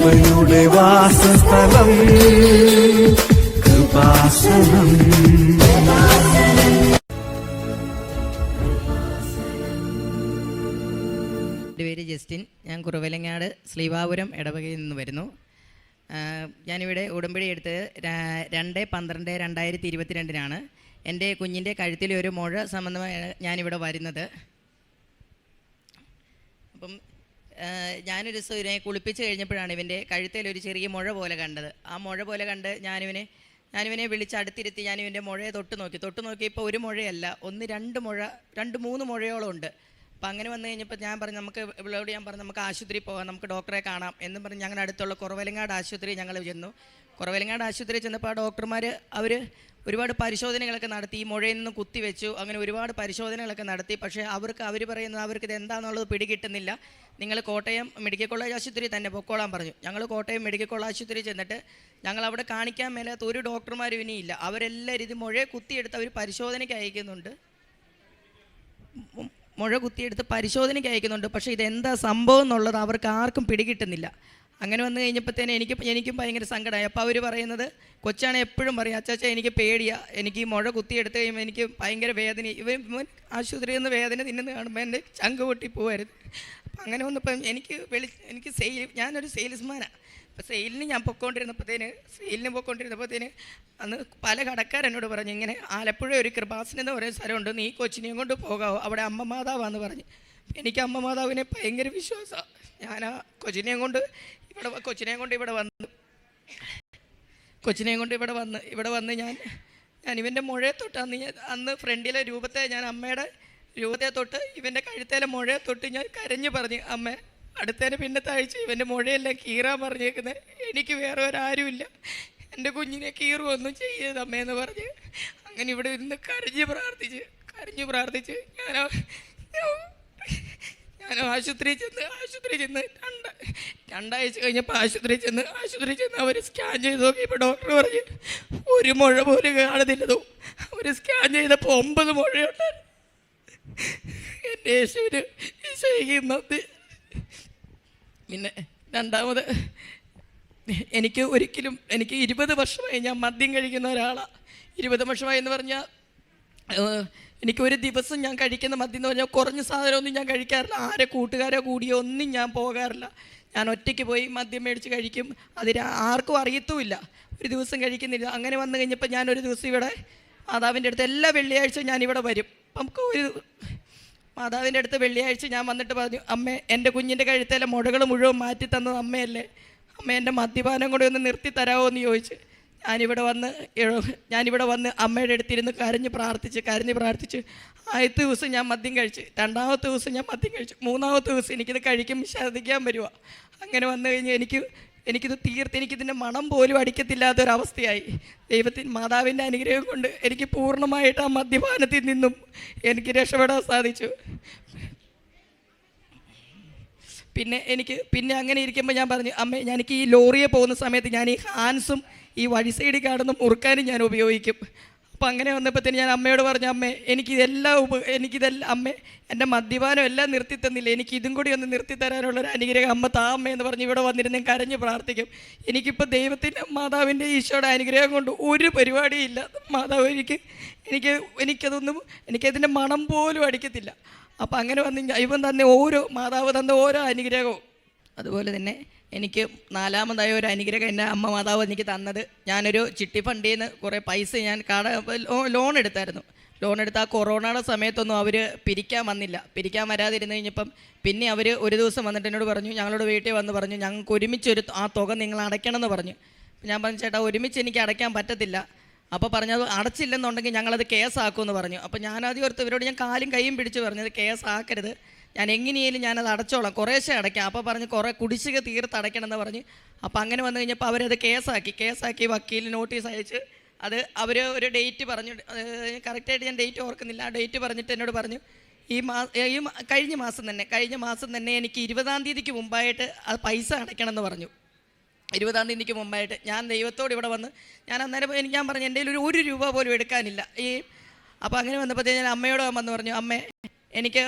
കൃപയുടെ വാസസ്ഥലം. കൃപാസനം. പേര് ജസ്റ്റിൻ. ഞാൻ കുറവലങ്ങാട് ശ്രീവാപുരം ഇടവകയിൽ നിന്ന് വരുന്നു. ഞാനിവിടെ ഉടമ്പടി എടുത്തത് ര- രണ്ട് പന്ത്രണ്ട് രണ്ടായിരത്തി ഇരുപത്തിരണ്ടിനാണ്. എന്റെ കുഞ്ഞിന്റെ കഴുത്തിലെ ഒരു മുഴ സംബന്ധമായാണ് ഞാനിവിടെ വരുന്നത്. അപ്പം ഞാനൊരു ദിവസം ഇവനെ കുളിപ്പിച്ച് കഴിഞ്ഞപ്പോഴാണ് ഇവന്റെ കഴുത്തേൽ ഒരു ചെറിയ മുഴ പോലെ കണ്ടത്. ആ മുഴ പോലെ കണ്ട് ഞാനിവനെ ഞാനിവനെ വിളിച്ച് അടുത്തിരുത്തി ഞാനിവന്റെ മുഴയെ തൊട്ട് നോക്കി. തൊട്ട് നോക്കിയപ്പോൾ ഒരു മുഴയല്ല ഒന്ന് രണ്ട് മുഴ രണ്ട് മൂന്ന് മുഴയോളം ഉണ്ട്. അപ്പം അങ്ങനെ വന്നു കഴിഞ്ഞപ്പോൾ ഞാൻ പറഞ്ഞു നമുക്ക് ഇവളോട് ഞാൻ പറഞ്ഞു നമുക്ക് ആശുപത്രിയിൽ പോകാം നമുക്ക് ഡോക്ടറെ കാണാം എന്ന് പറഞ്ഞ് ഞങ്ങളുടെ അടുത്തുള്ള കുറവലങ്ങാട് ആശുപത്രി ഞങ്ങൾ ചെന്നു. കുറവലങ്ങാട് ആശുപത്രി ചെന്നപ്പോൾ ആ ഡോക്ടർമാർ അവർ ഒരുപാട് പരിശോധനകളൊക്കെ നടത്തി ഈ മുഴയിൽ നിന്ന് കുത്തിവെച്ചു അങ്ങനെ ഒരുപാട് പരിശോധനകളൊക്കെ നടത്തി. പക്ഷേ അവർക്ക് അവർ പറയുന്നത് അവർക്ക് ഇത് എന്താണെന്നുള്ളത് പിടികിട്ടുന്നില്ല. നിങ്ങൾ കോട്ടയം മെഡിക്കൽ കോളേജ് ആശുപത്രി തന്നെ പൊക്കോളാൻ പറഞ്ഞു. ഞങ്ങൾ കോട്ടയം മെഡിക്കൽ കോളേജ് ആശുപത്രി ചെന്നിട്ട് ഞങ്ങൾ അവിടെ കാണിക്കാൻ മേലാത്ത ഒരു ഡോക്ടർമാരും ഇനിയില്ല അവരെല്ലാവരും ഇത് മുഴയെ കുത്തിയെടുത്ത് അവർ പരിശോധനയ്ക്ക് അയക്കുന്നുണ്ട്. മുഴ കുത്തിയെടുത്ത് പരിശോധനയ്ക്ക് അയക്കുന്നുണ്ട്. പക്ഷേ ഇതെന്താ സംഭവം എന്നുള്ളത് അവർക്ക് ആർക്കും പിടികിട്ടുന്നില്ല. അങ്ങനെ വന്നു കഴിഞ്ഞപ്പോഴത്തേനും എനിക്ക് എനിക്കും ഭയങ്കര സങ്കടമായി. അപ്പോൾ അവർ പറയുന്നത് കൊച്ചാണ് എപ്പോഴും പറയും അച്ചാച്ച എനിക്ക് പേടിയാ. എനിക്ക് ഈ മുഴ കുത്തിയെടുത്ത് കഴിയുമ്പോൾ എനിക്ക് ഭയങ്കര വേദന. ഇവൻ ആശുപത്രിയിൽ നിന്ന് വേദന തിന്നുന്ന കാണുമ്പോൾ എന്റെ ചങ്ക് പൊട്ടി പോകരുത് അപ്പം അങ്ങനെ വന്നപ്പം എനിക്ക് വെളി എനിക്ക് സെയിൽ ഞാനൊരു സെയിൽസ്മാനാണ് അപ്പോൾ സെയിലിന് ഞാൻ പൊക്കോണ്ടിരുന്നപ്പോഴത്തേന് സെയിലിന് പൊക്കോണ്ടിരുന്നപ്പോഴത്തേന് അന്ന് പല കടക്കാരെന്നോട് പറഞ്ഞു ഇങ്ങനെ ആലപ്പുഴ ഒരു കൃപാസനം എന്ന് പറയുന്ന സ്ഥലമുണ്ട്. നീ കൊച്ചിനെയും കൊണ്ട് പോകാവോ? അവിടെ അമ്മ മാതാവാന്ന് പറഞ്ഞ്. എനിക്ക് അമ്മ മാതാവിനെ ഭയങ്കര വിശ്വാസമാണ്. ഞാൻ ആ കൊച്ചിനെയും കൊണ്ട് ഇവിടെ കൊച്ചിനെയും കൊണ്ട് ഇവിടെ വന്നു. കൊച്ചിനെയും കൊണ്ട് ഇവിടെ വന്ന് ഇവിടെ വന്ന് ഞാൻ ഞാൻ ഇവന്റെ മുഴയെ തൊട്ട് അന്ന് അന്ന് ഫ്രണ്ടിലെ രൂപത്തെ ഞാൻ അമ്മയുടെ രൂപത്തെ തൊട്ട് ഇവന്റെ കഴുത്തേലെ മുഴയെ തൊട്ട് ഞാൻ കരഞ്ഞു പറഞ്ഞു അമ്മ അടുത്തേനെ പിന്നെ താഴ്ച ഇവന്റെ മുഴയെല്ലാം കീറാൻ പറഞ്ഞേക്കുന്നത് എനിക്ക് വേറെ ഒരാരുമില്ല. എന്റെ കുഞ്ഞിനെ കീറുമൊന്നും ചെയ്യരുത് അമ്മയെന്ന് പറഞ്ഞ് അങ്ങനെ ഇവിടെ ഇരുന്ന് കരഞ്ഞ് പ്രാർത്ഥിച്ച് കരഞ്ഞ് പ്രാർത്ഥിച്ച് ഞാൻ ഞാൻ ആശുപത്രിയിൽ ചെന്ന് ആശുപത്രിയിൽ ചെന്ന് രണ്ട് രണ്ടാഴ്ച കഴിഞ്ഞപ്പോൾ ആശുപത്രിയിൽ ചെന്ന് ആശുപത്രിയിൽ ചെന്ന് അവർ സ്കാൻ ചെയ്ത് നോക്കിയപ്പോൾ ഡോക്ടർ പറഞ്ഞു ഒരു മുഴ പോലും കാണുന്നില്ലതോ. അവർ സ്കാൻ ചെയ്തപ്പോൾ ഒമ്പത് മുഴയുണ്ടായിരുന്നു എന്റെ യേശുവിന് നന്ദി. പിന്നെ രണ്ടാമത് എനിക്ക് ഒരിക്കലും എനിക്ക് ഇരുപത് വർഷമായി ഞാൻ മദ്യം കഴിക്കുന്ന ഒരാളാണ് ഇരുപത് വർഷമായി എന്ന് പറഞ്ഞാൽ എനിക്ക് ഒരു ദിവസം ഞാൻ കഴിക്കുന്ന മദ്യം എന്ന് പറഞ്ഞാൽ കുറഞ്ഞ സാധനമൊന്നും ഞാൻ കഴിക്കാറില്ല. ആരെ കൂട്ടുകാരോ കൂടിയോ ഒന്നും ഞാൻ പോകാറില്ല. ഞാൻ ഒറ്റയ്ക്ക് പോയി മദ്യം മേടിച്ച് കഴിക്കും. അതിന് ആർക്കും അറിയത്തുമില്ല. ഒരു ദിവസം കഴിക്കുന്നില്ല. അങ്ങനെ വന്നു കഴിഞ്ഞപ്പോൾ ഞാൻ ഒരു ദിവസം ഇവിടെ മാതാവിന്റെ അടുത്ത് എല്ലാ വെള്ളിയാഴ്ചയും ഞാനിവിടെ വരും. നമുക്ക് ഒരു മാതാവിന്റെ അടുത്ത് വെള്ളിയാഴ്ച ഞാൻ വന്നിട്ട് പറഞ്ഞു അമ്മേ എന്റെ കുഞ്ഞിന്റെ കഴുത്തേലെ മുഴകൾ മുഴുവൻ മാറ്റി തന്നത് അമ്മയല്ലേ? അമ്മ എന്റെ മദ്യപാനം കൂടെ ഒന്ന് നിർത്തി തരാമോ എന്ന് ചോദിച്ച്. ഞാനിവിടെ വന്ന് ഞാനിവിടെ വന്ന് അമ്മയുടെ അടുത്തിരുന്ന് കരഞ്ഞ് പ്രാർത്ഥിച്ച് കരഞ്ഞ് പ്രാർത്ഥിച്ച് ആദ്യത്തെ ദിവസം ഞാൻ മദ്യം കഴിച്ച് രണ്ടാമത്തെ ദിവസം ഞാൻ മദ്യം കഴിച്ചു മൂന്നാമത്തെ ദിവസം എനിക്കിത് കഴിക്കുമ്പോൾ ഛർദ്ദിക്കാൻ വരുക അങ്ങനെ വന്നു കഴിഞ്ഞ് എനിക്ക് എനിക്കിത് തീർത്ത് എനിക്കിതിന്റെ മണം പോലും അടിക്കത്തില്ലാത്തൊരവസ്ഥയായി. ദൈവത്തിൻ മാതാവിന്റെ അനുഗ്രഹം കൊണ്ട് എനിക്ക് പൂർണമായിട്ട് ആ മദ്യപാനത്തിൽ നിന്നും എനിക്ക് രക്ഷപ്പെടാൻ സാധിച്ചു. പിന്നെ എനിക്ക് പിന്നെ അങ്ങനെ ഇരിക്കുമ്പോൾ ഞാൻ പറഞ്ഞു അമ്മ എനിക്ക് ഈ ലോറിയെ പോകുന്ന സമയത്ത് ഞാൻ ഈ ഹാൻസും ഈ വഴി സൈഡിൽ കാണുന്ന മുറുക്കാനും ഞാൻ ഉപയോഗിക്കും. അപ്പം അങ്ങനെ വന്നപ്പോഴത്തേന് ഞാൻ അമ്മയോട് പറഞ്ഞു അമ്മേ എനിക്കിതെല്ലാം ഉപ എനിക്കിതെല്ലാം അമ്മ എന്റെ മദ്യപാനം എല്ലാം നിർത്തി തന്നില്ല? എനിക്ക് ഇതും കൂടി ഒന്ന് നിർത്തി തരാനുള്ളൊരു അനുഗ്രഹം അമ്മ താ അമ്മ എന്ന് പറഞ്ഞ് ഇവിടെ വന്നിരുന്ന് കരഞ്ഞ് പ്രാർത്ഥിക്കും. എനിക്കിപ്പോൾ ദൈവത്തിന്റെ മാതാവിന്റെ ഈശോയുടെ അനുഗ്രഹം കൊണ്ട് ഒരു പരിപാടിയും ഇല്ല. മാതാവ് എനിക്ക് എനിക്ക് എനിക്കതൊന്നും എനിക്കതിന്റെ മണം പോലും അടിക്കത്തില്ല. അപ്പം അങ്ങനെ വന്ന് ദൈവം തന്നെ ഓരോ മാതാവ് തന്ന ഓരോ അനുഗ്രഹവും. അതുപോലെ തന്നെ എനിക്ക് നാലാമതായ ഒരു അനുഗ്രഹം എന്റെ അമ്മ മാതാവ് എനിക്ക് തന്നത്. ഞാനൊരു ചിട്ടി ഫണ്ടിൽ നിന്ന് കുറേ പൈസ ഞാൻ കട ലോൺ എടുത്തായിരുന്നു. ലോൺ എടുത്ത ആ കൊറോണയുടെ സമയത്തൊന്നും അവർ പിരിക്കാൻ വന്നില്ല. പിരിക്കാൻ വരാതിരുന്ന് കഴിഞ്ഞപ്പം പിന്നെ അവർ ഒരു ദിവസം വന്നിട്ട് എന്നോട് പറഞ്ഞു ഞങ്ങളോട് വീട്ടിൽ വന്ന് പറഞ്ഞു ഞങ്ങൾക്ക് ഒരുമിച്ചൊരു ആ തുക നിങ്ങൾ അടയ്ക്കണം എന്ന് പറഞ്ഞു. ഞാൻ പറഞ്ഞു ചേട്ടാ ഒരുമിച്ച് എനിക്ക് അടയ്ക്കാൻ പറ്റത്തില്ല. അപ്പോൾ പറഞ്ഞത് അടച്ചില്ലെന്നുണ്ടെങ്കിൽ ഞങ്ങൾ അത് ഞങ്ങളത് കേസാക്കുമെന്ന് പറഞ്ഞു. അപ്പോൾ ഞാനാദ്യം ഓർത്ത് ഇവരോട് ഞാൻ കാലും കൈയും പിടിച്ച് പറഞ്ഞത് കേസാക്കരുത്. ഞാൻ എങ്ങനെയായാലും ഞാനത് അടച്ചോളാം. കുറേശ്ശെ അടയ്ക്കാം. അപ്പോൾ പറഞ്ഞ് കുറേ കുടിശ്ശിക തീർത്ത് അടയ്ക്കണം എന്ന് പറഞ്ഞ്. അപ്പോൾ അങ്ങനെ വന്നു കഴിഞ്ഞപ്പോൾ അവരത് കേസാക്കി. കേസാക്കി വക്കീൽ നോട്ടീസ് അയച്ച്. അത് അവർ ഒരു ഡേറ്റ് പറഞ്ഞു. കറക്റ്റായിട്ട് ഞാൻ ഡേറ്റ് ഓർക്കുന്നില്ല. ആ ഡേറ്റ് പറഞ്ഞിട്ട് എന്നോട് പറഞ്ഞു ഈ മാ ഈ കഴിഞ്ഞ മാസം തന്നെ കഴിഞ്ഞ മാസം തന്നെ എനിക്ക് ഇരുപതാം തീയതിക്ക് മുമ്പായിട്ട് ആ പൈസ അടയ്ക്കണം എന്ന് പറഞ്ഞു. ഇരുപതാം തീയതിക്ക് മുമ്പായിട്ട് ഞാൻ ദൈവത്തോട് ഇവിടെ വന്ന് ഞാൻ അന്നേരം എനിക്ക് ഞാൻ പറഞ്ഞു എന്റെ ഒരു ഒരു രൂപ പോലും എടുക്കാനില്ല. ഈ അപ്പോൾ അങ്ങനെ വന്നപ്പോഴത്തേക്ക് ഞാൻ അമ്മയോട് വന്ന് പറഞ്ഞു അമ്മേ എനിക്ക്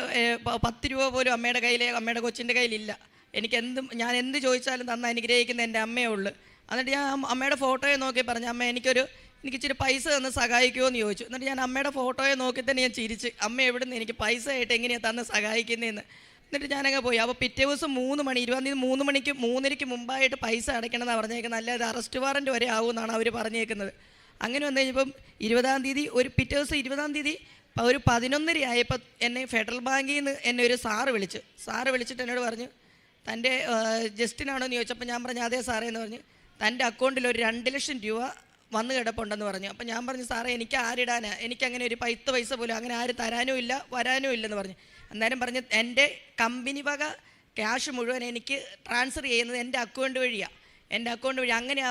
പത്ത് രൂപ പോലും അമ്മയുടെ കയ്യിൽ അമ്മയുടെ കൊച്ചിന്റെ കയ്യിലില്ല. എനിക്ക് എന്തും ഞാൻ എന്ത് ചോദിച്ചാലും തന്ന അനുഗ്രഹിക്കുന്ന എന്റെ അമ്മയേ ഉള്ളൂ. എന്നിട്ട് ഞാൻ അമ്മയുടെ ഫോട്ടോയെ നോക്കി പറഞ്ഞു അമ്മ എനിക്കൊരു എനിക്ക് ഇച്ചിരി പൈസ തന്ന് സഹായിക്കുമോ എന്ന് ചോദിച്ചു. എന്നിട്ട് ഞാൻ അമ്മയുടെ ഫോട്ടോയെ നോക്കി തന്നെ ഞാൻ ചിരിച്ച് അമ്മ എവിടെ നിന്ന് എനിക്ക് പൈസ ആയിട്ട് എങ്ങനെയാണ് തന്ന് സഹായിക്കുന്നതെന്ന് എന്നിട്ട് ഞാനങ്ങ് പോയി. അപ്പോൾ പിറ്റേ ദിവസം മൂന്ന് മണി ഇരുപതാം തീയതി മൂന്ന് മണിക്ക് മൂന്നരയ്ക്ക് മുമ്പായിട്ട് പൈസ അടയ്ക്കണമെന്നാണ് പറഞ്ഞേക്കുന്നത്. അല്ലാതെ അറസ്റ്റ് വാറന്റ് വരെ ആവുമെന്നാണ് അവർ പറഞ്ഞേക്കുന്നത്. അങ്ങനെ വന്നു കഴിഞ്ഞപ്പം ഇരുപതാം തീയതി ഒരു പിറ്റേ ദിവസം ഇരുപതാം തീയതി ഒരു പതിനൊന്നര ആയപ്പോൾ എന്നെ ഫെഡറൽ ബാങ്കിൽ നിന്ന് എന്നെ ഒരു സാറ് വിളിച്ചു. സാറ് വിളിച്ചിട്ട് എന്നോട് പറഞ്ഞു തന്റെ ജസ്റ്റിനാണോ? എന്ന് ചോദിച്ചപ്പോൾ ഞാൻ പറഞ്ഞു അതേ സാറേ എന്ന് പറഞ്ഞു. തന്റെ അക്കൗണ്ടിൽ ഒരു രണ്ട് ലക്ഷം രൂപ വന്ന് കിടപ്പുണ്ടെന്ന് പറഞ്ഞു. അപ്പം ഞാൻ പറഞ്ഞു സാറേ എനിക്ക് ആരിടാനാ? എനിക്കങ്ങനെ ഒരു പൈത്ത പൈസ പോലും അങ്ങനെ ആര് തരാനും ഇല്ല വരാനും ഇല്ലെന്ന് പറഞ്ഞു. അന്നേരം പറഞ്ഞ് എന്റെ കമ്പനി വക ക്യാഷ് മുഴുവൻ എനിക്ക് ട്രാൻസ്ഫർ ചെയ്യുന്നത് എന്റെ അക്കൗണ്ട് വഴിയാണ് എന്റെ അക്കൗണ്ട് വഴി അങ്ങനെ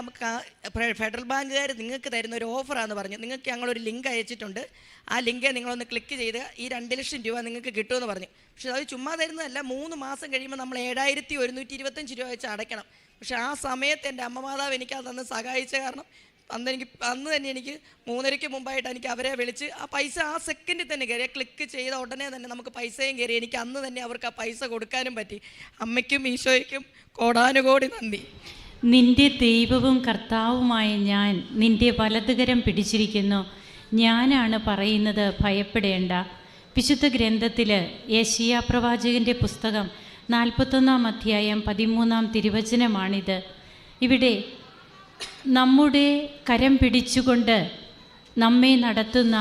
ഫെഡറൽ ബാങ്കുകാർ നിങ്ങൾക്ക് തരുന്ന ഒരു ഓഫറാണെന്ന് പറഞ്ഞു. നിങ്ങൾക്ക് ഞങ്ങളൊരു ലിങ്ക് അയച്ചിട്ടുണ്ട്. ആ ലിങ്ക് നിങ്ങളൊന്ന് ക്ലിക്ക് ചെയ്ത് ഈ രണ്ട് ലക്ഷം രൂപ നിങ്ങൾക്ക് കിട്ടുമെന്ന് പറഞ്ഞു. പക്ഷേ അത് ചുമ്മാ തരുന്നതല്ല. മൂന്ന് മാസം കഴിയുമ്പോൾ നമ്മൾ ഏഴായിരത്തി ഒരുന്നൂറ്റി ഇരുപത്തഞ്ച് രൂപ വെച്ച് അടയ്ക്കണം. പക്ഷേ ആ സമയത്ത് എന്റെ അമ്മമാതാവ് മാതാവ് എനിക്ക് സഹായിച്ച കാരണം അന്ന് എനിക്ക് അന്ന് തന്നെ എനിക്ക് മൂന്നരയ്ക്ക് മുമ്പായിട്ട് എനിക്ക് അവരെ വിളിച്ച് ആ പൈസ ആ സെക്കൻഡിൽ തന്നെ കയറി ക്ലിക്ക് ചെയ്ത ഉടനെ തന്നെ നമുക്ക് പൈസയും കയറി. എനിക്ക് അന്ന് തന്നെ അവർക്ക് ആ പൈസ കൊടുക്കാനും പറ്റി. അമ്മയ്ക്കും ഈശോയ്ക്കും കോടാനുകോടി നന്ദി. നിന്റെ ദൈവവും കർത്താവുമായ ഞാൻ നിന്റെ വലതുകരം പിടിച്ചിരിക്കുന്നു. ഞാനാണ് പറയുന്നത് ഭയപ്പെടേണ്ട. വിശുദ്ധ ഗ്രന്ഥത്തിൽ യേശിയ പ്രവാചകന്റെ പുസ്തകം നാൽപ്പത്തൊന്നാം അധ്യായം പതിമൂന്നാം തിരുവചനമാണിത്. ഇവിടെ നമ്മുടെ കരം പിടിച്ചുകൊണ്ട് നമ്മെ നടത്തുന്ന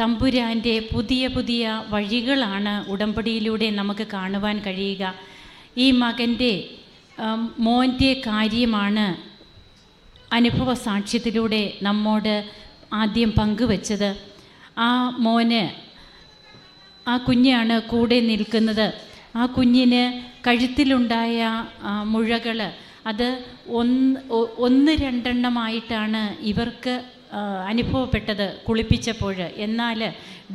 തമ്പുരാന്റെ പുതിയ പുതിയ വഴികളാണ് ഉടമ്പടിയിലൂടെ നമുക്ക് കാണുവാൻ കഴിയുക. ഈ മകന്റെ മോന്റെ കാര്യമാണ് അനുഭവ സാക്ഷ്യത്തിലൂടെ നമ്മോട് ആദ്യം പങ്കുവച്ചത്. ആ മോന് ആ കുഞ്ഞാണ് കൂടെ നിൽക്കുന്നത്. ആ കുഞ്ഞിന് കഴുത്തിലുണ്ടായ മുഴകൾ അത് ഒന്ന് ഒന്ന് രണ്ടെണ്ണമായിട്ടാണ് ഇവർക്ക് അനുഭവപ്പെട്ടത് കുളിപ്പിച്ചപ്പോൾ. എന്നാൽ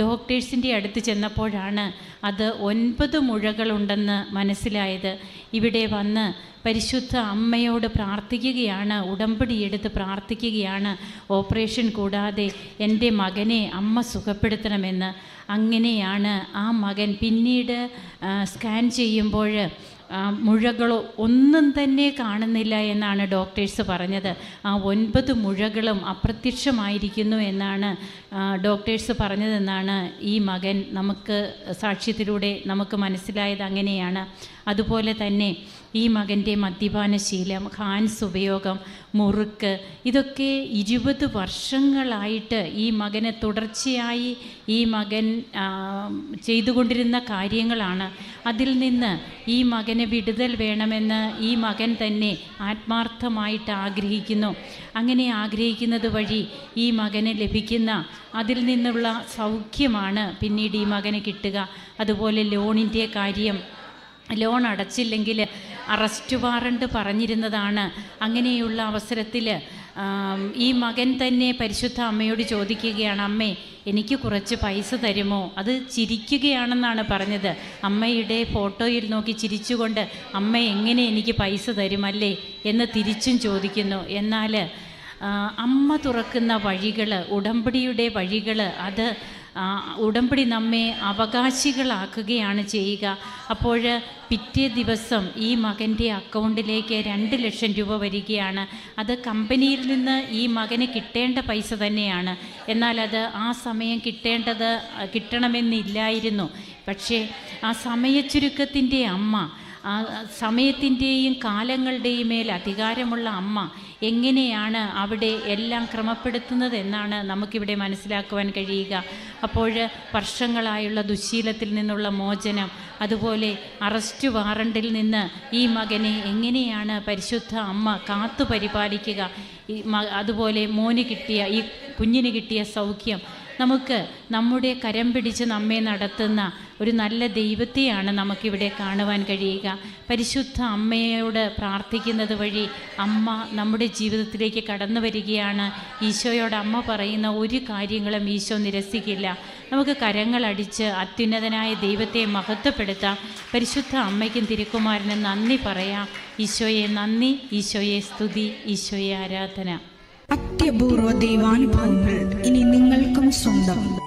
ഡോക്ടേഴ്സിന്റെ അടുത്ത് ചെന്നപ്പോഴാണ് അത് ഒൻപത് മുഴകളുണ്ടെന്ന് മനസ്സിലായത്. ഇവിടെ വന്ന് പരിശുദ്ധ അമ്മയോട് പ്രാർത്ഥിക്കുകയാണ് ഉടമ്പടി എടുത്ത് പ്രാർത്ഥിക്കുകയാണ്. ഓപ്പറേഷൻ കൂടാതെ എന്റെ മകനെ അമ്മ സുഖപ്പെടുത്തണമെന്ന്. അങ്ങനെയാണ് ആ മകൻ പിന്നീട് സ്കാൻ ചെയ്യുമ്പോൾ മുഴകളോ ഒന്നും തന്നെ കാണുന്നില്ല എന്നാണ് ഡോക്ടേഴ്സ് പറഞ്ഞത്. ആ ഒൻപത് മുഴകളും അപ്രത്യക്ഷമായിരിക്കുന്നു എന്നാണ് ഡോക്ടേഴ്സ് പറഞ്ഞതെന്നാണ് ഈ മകൻ നമുക്ക് സാക്ഷ്യത്തിലൂടെ നമുക്ക് മനസ്സിലായത് അങ്ങനെയാണ്. അതുപോലെ തന്നെ ഈ മകന്റെ മദ്യപാനശീലം ഹാൻസ് ഉപയോഗം മുറുക്ക് ഇതൊക്കെ ഇരുപത് വർഷങ്ങളായിട്ട് ഈ മകനെ തുടർച്ചയായി ഈ മകൻ ചെയ്തുകൊണ്ടിരുന്ന കാര്യങ്ങളാണ്. അതിൽ നിന്ന് ഈ മകന് വിടുതൽ വേണമെന്ന് ഈ മകൻ തന്നെ ആത്മാർത്ഥമായിട്ട് ആഗ്രഹിക്കുന്നു. അങ്ങനെ ആഗ്രഹിക്കുന്നത് വഴി ഈ മകന് ലഭിക്കുന്ന അതിൽ നിന്നുള്ള സൗഖ്യമാണ് പിന്നീട് ഈ മകന് കിട്ടുക. അതുപോലെ ലോണിന്റെ കാര്യം. ലോൺ അടച്ചില്ലെങ്കിൽ അറസ്റ്റ് വാറണ്ട് പറഞ്ഞിരുന്നതാണ്. അങ്ങനെയുള്ള അവസരത്തിൽ ഈ മകൻ തന്നെ പരിശുദ്ധ അമ്മയോട് ചോദിക്കുകയാണ് അമ്മേ എനിക്ക് കുറച്ച് പൈസ തരുമോ? അത് ചിരിക്കുകയാണെന്നാണ് പറഞ്ഞത്. അമ്മയുടെ ഫോട്ടോയിൽ നോക്കി ചിരിച്ചുകൊണ്ട് അമ്മ എങ്ങനെ എനിക്ക് പൈസ തരുമല്ലേ? എന്ന് തിരിച്ചും ചോദിക്കുന്നു. എന്നാൽ അമ്മ തുറക്കുന്ന വഴികൾ ഉടമ്പടിയുടെ വഴികൾ അത് ഉടമ്പടി നമ്മെ അവകാശികളാക്കുകയാണ് ചെയ്യുക. അപ്പോൾ പിറ്റേ ദിവസം ഈ മകന്റെ അക്കൗണ്ടിലേക്ക് രണ്ട് ലക്ഷം രൂപ വരികയാണ്. അത് കമ്പനിയിൽ നിന്ന് ഈ മകന് കിട്ടേണ്ട പൈസ തന്നെയാണ്. എന്നാൽ അത് ആ സമയം കിട്ടേണ്ടത് കിട്ടണമെന്നില്ലായിരുന്നു. പക്ഷേ ആ സമയച്ചുരുക്കത്തിന്റെ അമ്മ ആ സമയത്തിന്റെയും കാലങ്ങളുടെയും മേൽ അധികാരമുള്ള അമ്മ എങ്ങനെയാണ് അവിടെ എല്ലാം ക്രമപ്പെടുത്തുന്നത് എന്നാണ് നമുക്കിവിടെ മനസ്സിലാക്കുവാൻ കഴിയുക. അപ്പോൾ വർഷങ്ങളായുള്ള ദുശീലത്തിൽ നിന്നുള്ള മോചനം അതുപോലെ അറസ്റ്റ് വാറണ്ടിൽ നിന്ന് ഈ മകനെ എങ്ങനെയാണ് പരിശുദ്ധ അമ്മ കാത്തു പരിപാലിക്കുക അതുപോലെ മോന് കിട്ടിയ ഈ കുഞ്ഞിന് കിട്ടിയ സൗഖ്യം. നമുക്ക് നമ്മുടെ കരം പിടിച്ച് നമ്മെ നടത്തുന്ന ഒരു നല്ല ദൈവത്തെയാണ് നമുക്കിവിടെ കാണുവാൻ കഴിയുക. പരിശുദ്ധ അമ്മയോട് പ്രാർത്ഥിക്കുന്നത് വഴി അമ്മ നമ്മുടെ ജീവിതത്തിലേക്ക് കടന്നു വരികയാണ്. ഈശോയോട് അമ്മ പറയുന്ന ഒരു കാര്യങ്ങളും ഈശോ നിരസിക്കില്ല. നമുക്ക് കരങ്ങളടിച്ച് അത്യുന്നതനായ ദൈവത്തെ മഹത്വപ്പെടുത്താം. പരിശുദ്ധ അമ്മയ്ക്കും തിരുക്കുമാരനും നന്ദി പറയാം. ഈശോയെ നന്ദി ഈശോയെ സ്തുതി ഈശോയെ ആരാധന. അത്യപൂർവ ദൈവാനുഭവങ്ങൾ ഇനി നിങ്ങൾക്കും സ്വന്തം. ഈ യൂട്യൂബ്